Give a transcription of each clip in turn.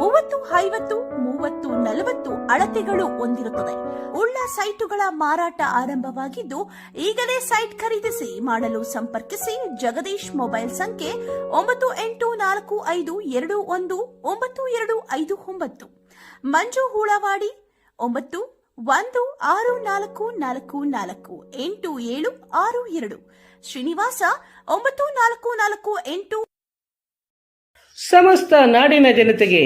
ಮೂವತ್ತು, ಐವತ್ತು, ಮೂವತ್ತು, ನಲವತ್ತು ಅಳತೆಗಳು ಹೊಂದಿರುತ್ತದೆ. ಉಳ್ಳ ಸೈಟುಗಳ ಮಾರಾಟ ಆರಂಭವಾಗಿದ್ದು, ಈಗಲೇ ಸೈಟ್ ಖರೀದಿಸಿ ಮಾಡಲು ಸಂಪರ್ಕಿಸಿ ಜಗದೀಶ್ ಮೊಬೈಲ್ ಸಂಖ್ಯೆ ಒಂಬತ್ತು ಎಂಟು ನಾಲ್ಕು ಐದು ಎರಡು ಒಂದು ಒಂಬತ್ತು ಎರಡು ಐದು ಒಂಬತ್ತು. ಮಂಜು ಹೂಳವಾಡಿ, ಒಂಬತ್ತು ಒಂದು ಆರು ನಾಲ್ಕು ನಾಲ್ಕು ನಾಲ್ಕು, ಎಂಟು ಏಳು ಆರು ಎರಡು. ಶ್ರೀನಿವಾಸ, ಒಂಬತ್ತು ನಾಲ್ಕು ನಾಲ್ಕು ಎಂಟು ಸಮಸ್ತ ನಾಡಿನ ಜನತೆಗೆ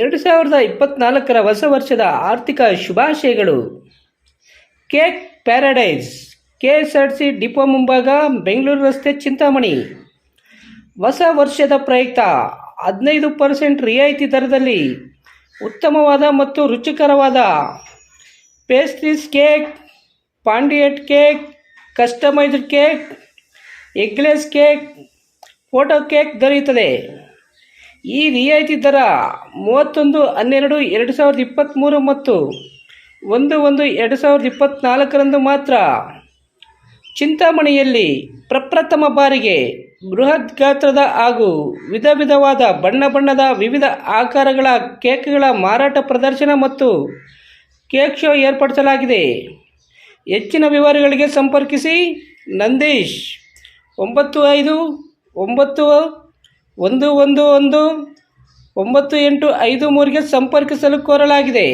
ಎರಡು ಸಾವಿರದ ಇಪ್ಪತ್ನಾಲ್ಕರ ಹೊಸ ವರ್ಷದ ಆರ್ಥಿಕ ಶುಭಾಶಯಗಳು. Cake Paradise K S R C depot ಮುಂಭಾಗ, ಬೆಂಗಳೂರು ರಸ್ತೆ ಚಿಂತಾಮಣಿ. ಹೊಸ ವರ್ಷದ ಪ್ರಯುಕ್ತ ಹದಿನೈದು ಪರ್ಸೆಂಟ್ ರಿಯಾಯಿತಿ ದರದಲ್ಲಿ ಉತ್ತಮವಾದ ಮತ್ತು ರುಚಿಕರವಾದ pastries cake, fondant cake, customised cake, eggless cake, photo cake ದೊರೆಯುತ್ತದೆ. ಈ ರಿಯಾಯಿತಿ ದರ ಮೂವತ್ತೊಂದು, ಹನ್ನೆರಡು, ಎರಡು ಸಾವಿರದ ಇಪ್ಪತ್ತ್ಮೂರು ಮತ್ತು ಒಂದು ಒಂದು, ಎರಡು ಸಾವಿರದ ಇಪ್ಪತ್ತ್ನಾಲ್ಕರಂದು ಮಾತ್ರ ಚಿಂತಾಮಣಿಯಲ್ಲಿ ಪ್ರಪ್ರಥಮ ಬಾರಿಗೆ ಬೃಹತ್ ಗಾತ್ರದ ಹಾಗೂ ವಿಧ ವಿಧವಾದ ಬಣ್ಣ ಬಣ್ಣದ ವಿವಿಧ ಆಕಾರಗಳ ಕೇಕ್ಗಳ ಮಾರಾಟ ಪ್ರದರ್ಶನ ಮತ್ತು ಕೇಕ್ ಶೋ ಏರ್ಪಡಿಸಲಾಗಿದೆ. ಹೆಚ್ಚಿನ ವಿವರಗಳಿಗೆ ಸಂಪರ್ಕಿಸಿ ನಂದೀಶ್ ಒಂಬತ್ತು ಐದು, ಒಂಬತ್ತು ಒಂದು ಒಂದು ಒಂದು ಒಂಬತ್ತು ಎಂಟು ಐದು ಮೂರಿಗೆ ಸಂಪರ್ಕಿಸಲು ಕೋರಲಾಗಿದೆ.